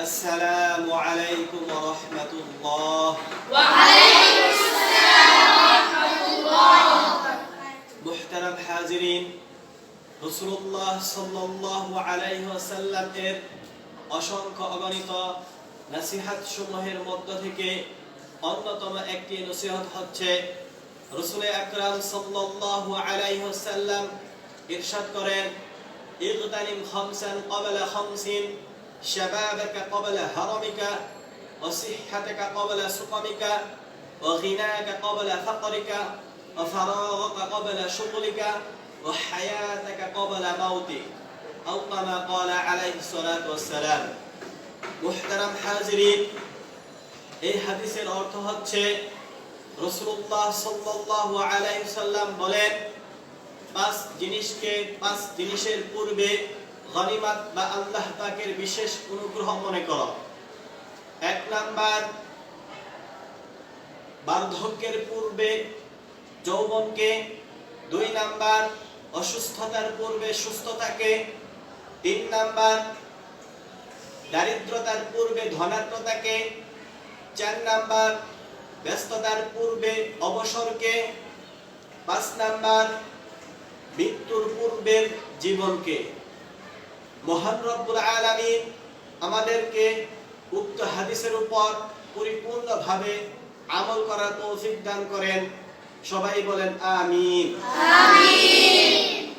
السلام عليكم ورحمة الله মুহতারাম হাজিরিন রসুল্লাহ সাল্লাল্লাহু আলাইহি ওয়াসাল্লাম এর অসংখ্য অগণিত নসিহত সমূহের মধ্য থেকে অন্যতম একটি নসিহত হচ্ছে রসুল আকরাম সাল্লাল্লাহু আলাইহি ওয়াসাল্লাম ইরশাদ করেন ইগতানিম খামসান ক্বাবলা খামসিন শাবাবাকা ক্বাবলা হারামিকা وصحتك قبل سقمك وغناك قبل فقرك وفراغك قبل شغلك وحياتك قبل موتك أو كما قال عليه الصلاة والسلام محترم حاضرين এই হাদিসের অর্থ হচ্ছে রসুল্লাহ সাল্লাল্লাহু আলাইহি সাল্লাম বলেন পাঁচ জিনিসকে পাঁচ জিনিসের পূর্বে গনিমাত বা আল্লাহ পাকের বিশেষ অনুগ্রহ মনে করো। এক নাম্বার, বার্ধক্যের পূর্বে যৌবনকে, দুই নাম্বার, অসুস্থতার পূর্বে সুস্থতাকে, তিন নাম্বার, দারিদ্রতার পূর্বে ধনাত্মতাকে চার নাম্বার, ব্যস্ততার পূর্বে অবসরকে, পাঁচ নাম্বার, মৃত্যুর পূর্বের জীবনকে। মহান রব্বুল আলামিন আমাদেরকে উক্ত হাদিসের উপর পরিপূর্ণভাবে আমল করার তৌফিক দান করেন। সবাই বলেন, আমিন।